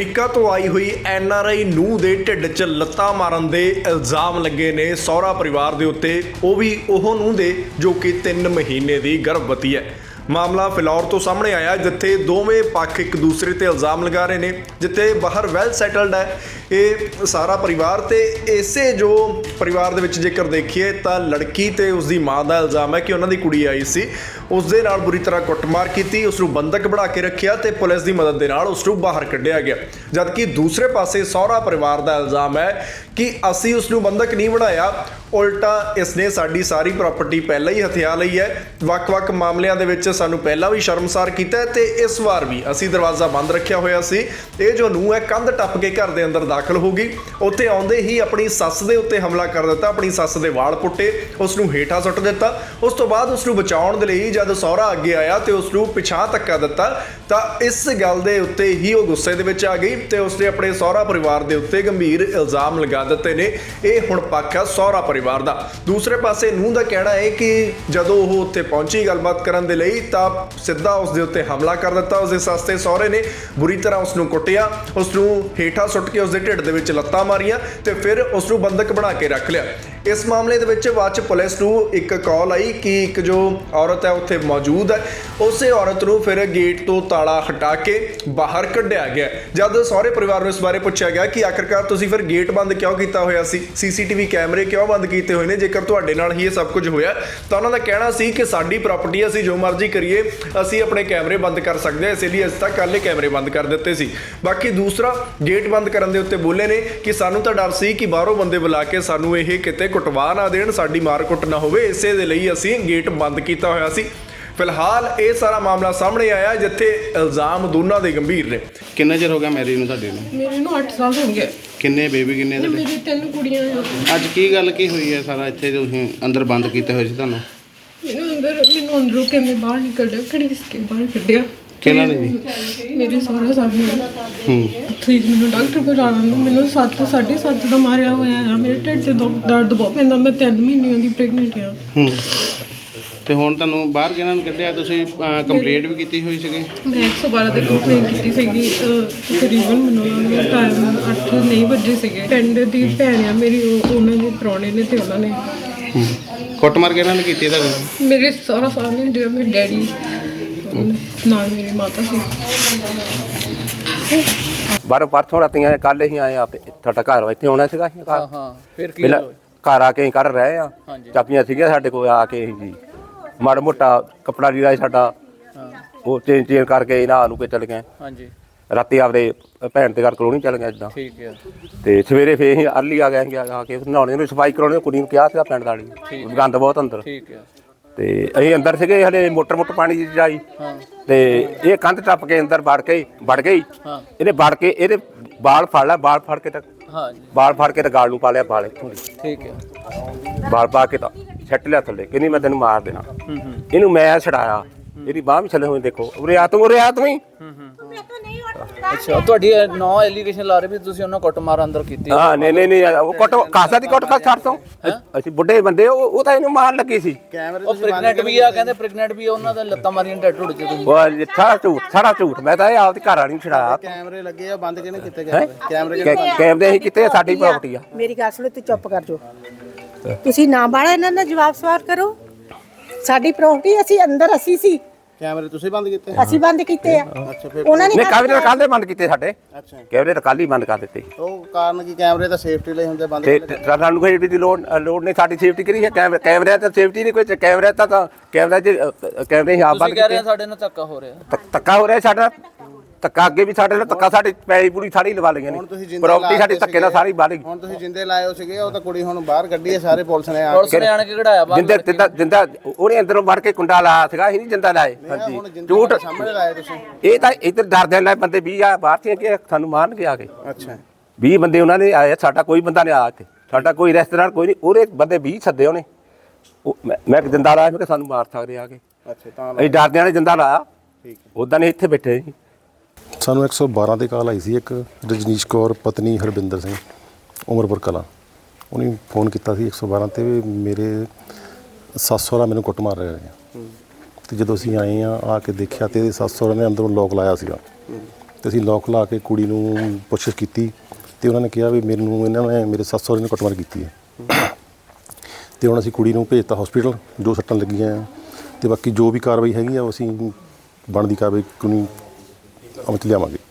America ਤੋਂ ਆਈ ਹੋਈ N R I ਨੂੰ ਦੇ ਢਿੱਡ 'ਚ ਲੱਤਾਂ ਮਾਰਨ ਦੇ ਇਲਜ਼ਾਮ ਲੱਗੇ ਨੇ। ਸਹੁਰਾ ਪਰਿਵਾਰ ਦੇ ਉੱਤੇ ਉਹ ਵੀ ਉਹ ਨੂੰ ਦੇ, ਜੋ ਕਿ 3 ਮਹੀਨੇ ਦੀ ਗਰਭਵਤੀ ਹੈ। ਮਾਮਲਾ ਫਿਲੌਰ ਤੋਂ ਸਾਹਮਣੇ ਆਇਆ, ਜਿੱਥੇ ਦੋਵੇਂ ਪੱਖ ਇੱਕ ਦੂਸਰੇ ਤੇ ਇਲਜ਼ਾਮ ਲਗਾ ਰਹੇ ਨੇ, ਜਿੱਥੇ ਬਾਹਰ ਵੈਲ ਸੈਟਲਡ ਹੈ। ਇਹ ਸਾਰਾ ਪਰਿਵਾਰ ਤੇ ਇਸੇ ਜੋ ਪਰਿਵਾਰ ਦੇ ਵਿੱਚ ਜੇਕਰ ਦੇਖੀਏ, ਤਾਂ ਲੜਕੀ ਤੇ ਉਸ ਦੀ ਮਾਂ ਦਾ ਇਲਜ਼ਾਮ ਹੈ ਕਿ ਉਹਨਾਂ ਦੀ ਕੁੜੀ ਆਈ ਸੀ। ਉਸ ਦੇ ਨਾਲ ਬੁਰੀ ਤਰ੍ਹਾਂ ਕੁੱਟਮਾਰ ਕੀਤੀ ਉਸ ਨੂੰ ਬੰਦਕ ਬਣਾ ਕੇ ਰੱਖਿਆ ਤੇ ਪੁਲਿਸ ਦੀ ਮਦਦ ਦੇ ਨਾਲ ਉਸ ਨੂੰ ਬਾਹਰ ਕੱਢਿਆ ਗਿਆ। ਜਦਕਿ ਦੂਸਰੇ ਪਾਸੇ ਸਹੁਰਾ ਪਰਿਵਾਰ ਦਾ ਇਲਜ਼ਾਮ ਹੈ ਕਿ ਅਸੀਂ ਉਸ ਨੂੰ ਬੰਦਕ ਨਹੀਂ ਬਣਾਇਆ, ਉਲਟਾ ਇਸ ਨੇ ਸਾਡੀ ਸਾਰੀ ਪ੍ਰਾਪਰਟੀ ਪਹਿਲਾਂ ਹੀ ਹਥਿਆ ਲਈ ਹੈ। ਵੱਖ-ਵੱਖ ਮਾਮਲਿਆਂ ਦੇ ਵਿੱਚ ਸਾਨੂੰ ਪਹਿਲਾਂ ਵੀ ਸ਼ਰਮਸਾਰ ਕੀਤਾ ਹੈ ਤੇ ਇਸ ਵਾਰ ਵੀ ਅਸੀਂ ਦਰਵਾਜ਼ਾ ਬੰਦ ਰੱਖਿਆ ਹੋਇਆ ਸੀ। ਇਹ ਜੋ ਨੂੰ ਹੈ, ਕੰਧ ਟੱਪ ਕੇ ਘਰ ਦੇ ਅੰਦਰ ਦਾਖਲ ਹੋ ਗਈ। ਉੱਥੇ ਆਉਂਦੇ ਹੀ ਆਪਣੀ ਸੱਸ ਦੇ ਉੱਤੇ ਹਮਲਾ ਕਰ ਦਿੱਤਾ, ਆਪਣੀ ਸੱਸ ਦੇ ਵਾਲ ਪੁੱਟੇ ਉਸ ਨੂੰ ਹੇਠਾਂ ਸੁੱਟ ਦਿੱਤਾ। ਉਸ ਤੋਂ ਬਾਅਦ ਉਸ ਨੂੰ ਬਚਾਉਣ ਦੇ ਲਈ ਜਦ ਸਹੁਰਾ ਅੱਗੇ ਆਇਆ ਤੇ ਉਸ ਨੂੰ ਪਿਛਾਂ ਧੱਕਾ ਦਿੱਤਾ, ਤਾਂ ਇਸ ਗੱਲ ਦੇ ਉੱਤੇ ਹੀ ਉਹ ਗੁੱਸੇ ਦੇ ਵਿੱਚ ਆ ਗਈ ਤੇ ਉਸਨੇ ਆਪਣੇ ਸਹੁਰਾ ਪਰਿਵਾਰ ਦੇ ਉੱਤੇ ਗੰਭੀਰ ਇਲਜ਼ਾਮ ਲਗਾ ਦਿੱਤੇ ਨੇ। ਇਹ ਹੁਣ ਪੱਖ ਹੈ ਸਹੁਰਾ ਪਰਿਵਾਰ ਦਾ। ਦੂਸਰੇ ਪਾਸੇ ਨੂੰਹ ਦਾ ਕਹਿਣਾ ਹੈ ਕਿ ਜਦੋਂ ਉਹ ਉੱਥੇ ਪਹੁੰਚੀ ਗੱਲਬਾਤ ਕਰਨ ਦੇ ਲਈ ਤਾਂ ਸਿੱਧਾ ਉਸ ਦੇ ਉੱਤੇ ਹਮਲਾ ਕਰ ਦਿੱਤਾ। ਉਸ ਦੇ ਸੱਸ ਸਹੁਰੇ ਨੇ ਬੁਰੀ ਤਰ੍ਹਾਂ ਉਸ ਨੂੰ ਕੁੱਟਿਆ। ਉਸ ਨੂੰ ਹੇਠਾਂ ਸੁੱਟ ਕੇ ਉਸ ਦੇ ਢਿੱਡ ਦੇ ਵਿੱਚ ਲੱਤਾਂ ਮਾਰੀਆਂ ਤੇ ਫਿਰ ਉਸ ਨੂੰ ਬੰਦਕ ਬਣਾ ਕੇ ਰੱਖ ਲਿਆ। ਇਸ ਮਾਮਲੇ ਦੇ ਵਿੱਚ ਬਾਅਦ ਚ ਪੁਲਿਸ ਨੂੰ ਇੱਕ ਕਾਲ ਆਈ ਕਿ ਇੱਕ ਜੋ ਔਰਤ ਹੈ ਉੱਥੇ ਮੌਜੂਦ ਹੈ, ਉਸੇ ਔਰਤ ਨੂੰ ਫਿਰ ਗੇਟ ਤੋਂ ਤਾਲਾ ਹਟਾ ਕੇ ਬਾਹਰ ਕੱਢਿਆ ਗਿਆ। ਜਦ ਸਹੁਰੇ ਪਰਿਵਾਰ ਨੂੰ ਇਸ ਬਾਰੇ ਪੁੱਛਿਆ ਗਿਆ ਕਿ ਆਖਰਕਾਰ ਤੁਸੀਂ ਫਿਰ ਗੇਟ ਬੰਦ ਕਿਉਂ ਕੀਤਾ ਹੋਇਆ ਸੀ? ਸੀਸੀਟੀਵੀ ਕੈਮਰੇ ਕਿਉਂ ਬੰਦ ਕੀਤੇ ਹੋਏ ਨੇ? ਜੇਕਰ ਤੁਹਾਡੇ ਨਾਲ ਹੀ ਇਹ ਸਭ ਕੁਝ ਹੋਇਆ, ਤਾਂ ਉਹਨਾਂ ਦਾ ਕਹਿਣਾ ਸੀ ਕਿ ਸਾਡੀ ਪ੍ਰਾਪਰਟੀ ਅਸੀਂ ਜੋ ਮਰਜ਼ੀ ਕਰੀਏ, ਅਸੀਂ ਆਪਣੇ ਕੈਮਰੇ ਬੰਦ ਕਰ ਸਕਦੇ ਹਾਂ। ਇਸੇ ਲਈ ਅਸੀਂ ਤਾਂ ਕੱਲ੍ਹ ਕੈਮਰੇ ਬੰਦ ਕਰ ਦਿੱਤੇ ਸੀ। ਬਾਕੀ ਦੂਸਰਾ ਗੇਟ ਬੰਦ ਕਰਨ ਦੇ ਉੱਤੇ ਬੋਲੇ ਨੇ ਕਿ ਸਾਨੂੰ ਤਾਂ ਡਰ ਸੀ ਕਿ ਬਾਹਰੋਂ ਬੰਦੇ ਬੁਲਾ ਕੇ ਸਾਨੂੰ ਇਹ ਕਿਤੇ ਕੁੱਟਵਾ ਨਾ ਦੇਣ ਸਾਡੀ ਮਾਰ ਕੁੱਟ ਨਾ ਹੋਵੇ ਇਸੇ ਦੇ ਲਈ ਅਸੀਂ ਗੇਟ ਬੰਦ ਕੀਤਾ ਹੋਇਆ ਸੀ। ਫਿਲਹਾਲ ਇਹ ਸਾਰਾ ਮਾਮਲਾ ਸਾਹਮਣੇ ਆਇਆ ਜਿੱਥੇ ਇਲਜ਼ਾਮ ਦੋਨਾਂ ਦੇ ਗੰਭੀਰ ਨੇ। ਕਿੰਨਾ ਚਿਰ ਹੋ ਗਿਆ ਮੈਰਿਜ ਨੂੰ ਤੁਹਾਡੇ ਨੂੰ? ਮੇਰੇ ਨੂੰ 8 ਸਾਲ ਹੋ ਗਏ। ਕਿੰਨੇ ਬੇਬੀ ਕਿੰਨੇ ਤੁਹਾਡੇ? ਮੇਰੀ ਤਿੰਨ ਕੁੜੀਆਂ ਆ। ਅੱਜ ਕੀ ਗੱਲ ਕੀ ਹੋਈ ਹੈ ਸਾਰਾ ਇੱਥੇ ਤੁਸੀਂ ਅੰਦਰ ਬੰਦ ਕੀਤੇ ਹੋਏ ਸੀ ਤੁਹਾਨੂੰ? ਮੈਨੂੰ ਅੰਦਰ ਮੈਨੂੰ ਅੰਦਰੋਂ ਕਿਵੇਂ ਬਾਹਰ ਨਹੀਂ ਕੱਢਿਆ ਕਿਹੜੀ ਕੇ ਬਾਹਰ ਕੱਢਿਆ? ਕਿਹਨਾਂ ਨੇ? ਜੀ ਮੇਰੇ ਸਹੁਰਾ ਸਾਹਿਬ ਨੇ ਹੂੰ ਪਲੀਜ਼ ਮੈਨੂੰ ਡਾਕਟਰ ਕੋਲ ਜਾਣਾ ਨੂੰ ਮੈਨੂੰ 7 7.5 ਦਾ ਮਾਰਿਆ ਹੋਇਆ ਆ ਮੇਰੇ ਢਿੱਡ 'ਚ ਦੁੱਖ- ਦਰਦ ਬਹੁਤ ਪੈਂਦਾ ਮੈਂ 3 ਮਹੀਨਿਆਂ ਦੀ ਪ੍ਰੈਗਨੈਂਟ ਆ ਹੂੰ। ਤੇ ਹੁਣ ਤੁਹਾਨੂੰ ਬਾਹਰ ਕਿਹਨਾਂ ਨੇ ਕੱਢਿਆ? ਤੁਸੀਂ ਕੰਪਲੇਂਟ ਵੀ ਕੀਤੀ ਹੋਈ ਸੀਗੀ? ਮੈਂ 112 ਤੇ ਕੰਪਲੇਂਟ ਕੀਤੀ ਸੀਗੀ ਅਹ, ਤਕਰੀਬਨ ਮੈਨੂੰ ਉਹਨਾਂ ਨੇ ਟਾਈਮ 8 ਨਹੀਂ ਵਜੇ ਸੀਗੇ। ਪਿੰਡ ਦੀ ਭੈਣ ਆ ਮੇਰੀ ਉਹ ਉਹਨਾਂ ਦੇ ਪ੍ਰਾਹੁਣੇ ਨੇ ਤੇ ਉਹਨਾਂ ਨੇ। ਹੂੰ। ਕੁੱਟਮਾਰ ਕਿਹਨਾਂ ਨੇ ਕੀਤੀ ਤੁਹਾਨੂੰ ਮੇਰੇ ਸਹੁਰਾ ਸਾਹਿਬ ਨੇ ਜਿਹੜਾ ਮੇਰੇ ਡੈਡੀ ਨਾਲ ਮੇਰੀ ਮਾਤਾ ਸੀ ਬਾਹਰੋਂ ਪਰਸੋਂ ਰਾਤੀਆਂ ਕੱਲ ਹੀ ਆਏ ਆ ਤੇ ਤੁਹਾਡਾ ਘਰ ਇੱਥੇ ਆਉਣਾ ਸੀਗਾ ਅਸੀਂ ਘਰ? ਹਾਂ ਫਿਰ ਕੀ ਘਰ ਆ ਕੇ ਅਸੀਂ ਕਰ ਰਹੇ ਆ ਚਾਬੀਆਂ ਸੀਗੀਆਂ ਸਾਡੇ ਕੋਲ ਆ ਕੇ ਜੀ। ਮਾੜਾ ਮੋਟਾ ਕਪੜਾ ਲੀੜਾ ਸੀ ਸਾਡਾ। ਉਹ ਚੇਂਜ ਚੇਂਜ ਕਰਕੇ ਇਹਨਾਂ ਨੂੰ ਕੇ ਚਲ ਗਏ। ਹਾਂਜੀ। ਰਾਤੀ ਆਪਦੇ ਭੈਣ ਦੇ ਘਰ ਕਲੋਨੀ ਚਲ ਗਏ ਇਦਾਂ ਠੀਕ ਹੈ। ਤੇ ਸਵੇਰੇ ਫੇਰ ਅਸੀਂ ਅਰਲੀ ਆ ਗਏ ਆ ਕੇ ਨਹਾਉਣੇ ਨੂੰ ਸਫ਼ਾਈ ਕਰਾਉਣੇ ਕੁੜੀ ਨੂੰ ਕਿਹਾ ਸੀਗਾ ਪਿੰਡ ਵਾਲੀ। ਗੰਦ ਬਹੁਤ ਅੰਦਰ। ਠੀਕ ਹੈ। ਤੇ ਅਸੀਂ ਅੰਦਰ ਸੀਗੇ ਹਲੇ ਮੋਟਰ ਮੋਟਰ ਪਾਣੀ ਦੀ ਜਾਈ ਤੇ ਇਹ ਕੰਧ ਟੱਪ ਕੇ ਅੰਦਰ ਵੜ ਕੇ ਵੜ ਗਈ। ਹਾਂ। ਇਹਨੇ ਵੜ ਕੇ ਇਹਦੇ ਬਾਲ ਫੜ ਲਿਆ ਬਾਲ ਫੜ ਕੇ ਤਾਂ ਹਾਂ ਜੀ। ਬਾਲ ਫੜ ਕੇ ਤਾਂ ਗਾਲ ਨੂੰ ਪਾ ਲਿਆ ਬਾਲ ਇੱਥੋਂ ਦੀ। ਠੀਕ ਹੈ। ਬਾਲ ਪਾ ਕੇ ਤਾਂ ਛੱਟ ਲਿਆ ਥੱਲੇ ਕਹਿੰਦੀ ਮੈਂ ਤੈਨੂੰ ਮਾਰ ਦੇਣਾ। ਹੂੰ ਹੂੰ। ਇਹਨੂੰ ਮੈਂ ਛਡਾਇਆ। ਇਹਦੀ ਬਾਹ ਵੀ ਛੱਲੇ ਹੋਏ ਦੇਖੋ। ਉਰੇ ਆ ਤੂੰ ਉਰੇ ਆ ਤੂੰ ਹੀ। ਅੱਛਾ ਤੁਹਾਡੀ ਨੌ ਐਲੀਗੇਸ਼ਨ ਲਾ ਰਹੇ ਵੀ ਤੁਸੀਂ ਉਹਨਾਂ ਕੁੱਟ ਮਾਰ ਅੰਦਰ ਕੀਤੀ ਹਾਂ ਨਹੀਂ ਨਹੀਂ ਨਹੀਂ ਉਹ ਕੁੱਟ ਕਾਸਾ ਦੀ ਕੁੱਟ ਖਾ ਛੱਡ ਤੋਂ। ਅਸੀਂ ਬੁੱਢੇ ਬੰਦੇ ਉਹ ਉਹ ਤਾਂ ਇਹਨੂੰ ਮਾਰਨ ਲੱਗੀ ਸੀ। ਉਹ ਪ੍ਰੈਗਨੈਂਟ ਵੀ ਆ ਕਹਿੰਦੇ ਪ੍ਰੈਗਨੈਂਟ ਵੀ ਆ, ਉਹਨਾਂ ਦਾ ਲੱਤਾਂ ਮਾਰੀਆਂ ਟੈਟੂ ਢੁੱਡ ਚ ਤੁਸੀਂ। ਉਹ ਸਾਰਾ ਝੂਠ ਸਾਰਾ ਝੂਠ ਮੈਂ ਤਾਂ ਇਹ ਆਪਦੀ ਘਰ ਵਾਲੀ ਨੂੰ ਕੈਮਰੇ ਲੱਗੇ ਆ ਬੰਦ ਕਿਹਨੇ ਕੀਤੇ ਹੈਂ? ਕੈ- ਕੈਮਰੇ ਅਸੀਂ ਕਿਤੇ ਸਾਡੀ ਪ੍ਰਾਪਰਟੀ ਆ। ਮੇਰੀ ਗੱਲ ਸੁਣੋ ਤੂੰ ਚੁੱਪ ਕਰ ਜੋ ਤੁਸੀਂ ਨਾ ਬਾੜਾ ਇਹਨਾਂ ਦਾ ਜਵਾਬ ਸਵਾਲ ਕਰੋ। ਸਾਡੀ ਪ੍ਰਾਪਰਟੀ ਅਸੀਂ ਅੰਦਰ ਅਸੀਂ ਸੀ। ਕੈਮਰੇ ਤੁਸੀਂ ਬੰਦ ਕੀਤੇ? ਅਸੀਂ ਬੰਦ ਕੀਤੇ ਆ। ਉਹਨਾਂ ਨੇ ਨੇ ਕੈਮਰੇ ਤਾਂ ਕੱਲ੍ਹ ਦੇ ਬੰਦ ਕੀਤੇ ਸਾਡੇ। ਅੱਛਾ। ਕੈਮਰੇ ਤਾਂ ਕੱਲ੍ਹ ਹੀ ਬੰਦ ਕਰ ਦਿੱਤੇ। ਉਹ ਕਾਰਨ ਕੀ ਕੈਮਰੇ ਤਾਂ ਸੇਫਟੀ ਲਈ ਹੁੰਦੇ ਬੰਦ ਤੇ ਤੇ ਸਾਨੂੰ ਕੋਈ ਦੀ ਲੋੜ ਲੋੜ ਨਹੀਂ ਸਾਡੀ ਸੇਫਟੀ ਕਰੀ ਹੈ। ਕੈਮਰੇ ਕੈਮਰੇ ਤਾਂ ਸੇਫਟੀ ਨਹੀਂ ਕੋਈ ਕੈਮਰੇ ਤਾਂ ਤਾਂ ਕੈਮਰੇ ਹੀ ਆਪ ਤੁਸੀਂ ਬੰਦ ਕਹਿ ਰਹੇ ਕੀਤੇ। ਆ ਸਾਡੇ ਨਾਲ ਧੱਕਾ ਹੋ ਰਿਹਾ। ਧ- ਧੱਕਾ ਹੋ ਰਿਹਾ ਸਾਡਾ। ਧੱਕਾ ਅੱਗੇ ਵੀ ਸਾਡੇ ਨਾਲ ਧੱਕਾ ਸਾਡੀ ਪੈਲੀ ਪੂਰੀ ਸਾਰੀ ਲਵਾ ਲਈਆਂ ਹੁਣ ਤੁਸੀਂ ਨੇ ਜਿੰਦੇ ਪ੍ਰਾਪਰਟੀ ਸਾਡੀ ਧੱਕੇ ਨਾਲ ਸਾਰੀ ਬਾਹਰ ਗਈ ਹੁਣ ਤੁਸੀਂ ਜਿੰਦੇ ਲਾਏ ਹੋ ਸੀਗੇ ਉਹ ਤਾਂ ਕੁੜੀ ਹੁਣ ਬਾਹਰ ਕੱਢੀ ਹੈ ਸਾਰੇ ਪੁਲਿਸ ਨੇ ਆ ਪੁਲਿਸ ਨੇ ਆਣ ਕੇ ਕਢਾਇਆ ਬਾਹਰ ਜਿੰਦੇ ਜਿੰਦਾ ਜਿੰਦਾ ਉਹਨੇ ਅੰਦਰੋਂ ਵੜ ਕੇ ਕੁੰਡਾ ਲਾਇਆ ਸੀਗਾ ਇਹ ਨਹੀਂ ਜਿੰਦਾ ਲਾਏ। ਹਾਂਜੀ ਝੂਠ ਸਾਹਮਣੇ ਲਾਏ ਤੁਸੀਂ। ਇਹ ਤਾਂ ਇੱਧਰ ਡਰਦੇ ਨਾਲ ਬੰਦੇ 20 ਆ ਬਾਹਰ ਸੀ ਕਿ ਸਾਨੂੰ ਮਾਰਨਗੇ ਆ ਕੇ। ਅੱਛਾ। 20 ਬੰਦੇ ਉਹਨਾਂ ਨੇ ਆਏ ਸਾਡਾ ਕੋਈ ਬੰਦਾ ਨਹੀਂ ਆਇਆ ਇੱਥੇ। ਸਾਡਾ ਕੋਈ ਰੈਸਟੋਰੈਂਟ ਕੋਈ ਨਹੀਂ ਉਹਦੇ ਬੰਦੇ 20 ਸੱਦੇ ਉਹਨੇ। ਉਹ ਮੈਂ ਜਿੰਦਾ ਲਾਇਆ ਮੈਂ ਕਿ ਸਾਨੂੰ ਮਾਰ ਸਕਦੇ ਆ ਕੇ। ਅੱਛਾ ਤਾਂ ਅਸੀਂ ਡਰਦਿਆਂ ਨੇ ਜਿੰਦਾ ਲਾਇਆ। ਠੀਕ ਉਦਾਂ ਨੇ ਇੱਥੇ ਬੈਠੇ ਸੀ। ਸਾਨੂੰ 112 ਤੇ ਕਾਲ ਆਈ ਸੀ, ਇੱਕ ਰਜਨੀਸ਼ ਕੌਰ, ਪਤਨੀ ਹਰਬਿੰਦਰ ਸਿੰਘ, ਉਮਰਪੁਰ ਕਲਾਂ। ਉਹਨੇ ਫੋਨ ਕੀਤਾ ਸੀ 112 ਤੇ ਵੀ ਮੇਰੇ ਸੱਸ ਸਹੁਰਾ ਮੈਨੂੰ ਕੁੱਟ ਮਾਰ ਰਹੇ ਨੇ। ਤੇ ਜਦੋਂ ਅਸੀਂ ਆਏ ਆ ਆ ਕੇ ਦੇਖਿਆ ਤੇ ਇਹਦੇ ਸੱਸ ਸਹੁਰਾ ਨੇ ਅੰਦਰੋਂ ਲੋਕ ਲਾਇਆ ਸੀਗਾ। ਤੇ ਅਸੀਂ ਲੋਕ ਲਾ ਕੇ ਕੁੜੀ ਨੂੰ ਪੁੱਛਿਸ਼ ਕੀਤੀ ਤੇ ਉਹਨਾਂ ਨੇ ਕਿਹਾ ਵੀ ਮੈਨੂੰ ਇਹਨਾਂ ਨੇ, ਮੇਰੇ ਸੱਸ ਸਹੁਰੇ ਨੇ ਕੁੱਟਮਾਰ ਕੀਤੀ ਹੈ। ਤੇ ਹੁਣ ਅਸੀਂ ਕੁੜੀ ਨੂੰ ਭੇਜਤਾ ਹਸਪੀਟਲ ਜੋ ਸੱਟਾਂ ਲੱਗੀਆਂ ਆ। ਤੇ ਬਾਕੀ ਜੋ ਵੀ ਕਾਰਵਾਈ ਹੈਗੀ ਆ, ਉਹ ਅਸੀਂ ਬਣਦੀ ਕਾਰਵਾਈ ਕਾਨੂੰਨੀ അമർത്തിയാൽ മതി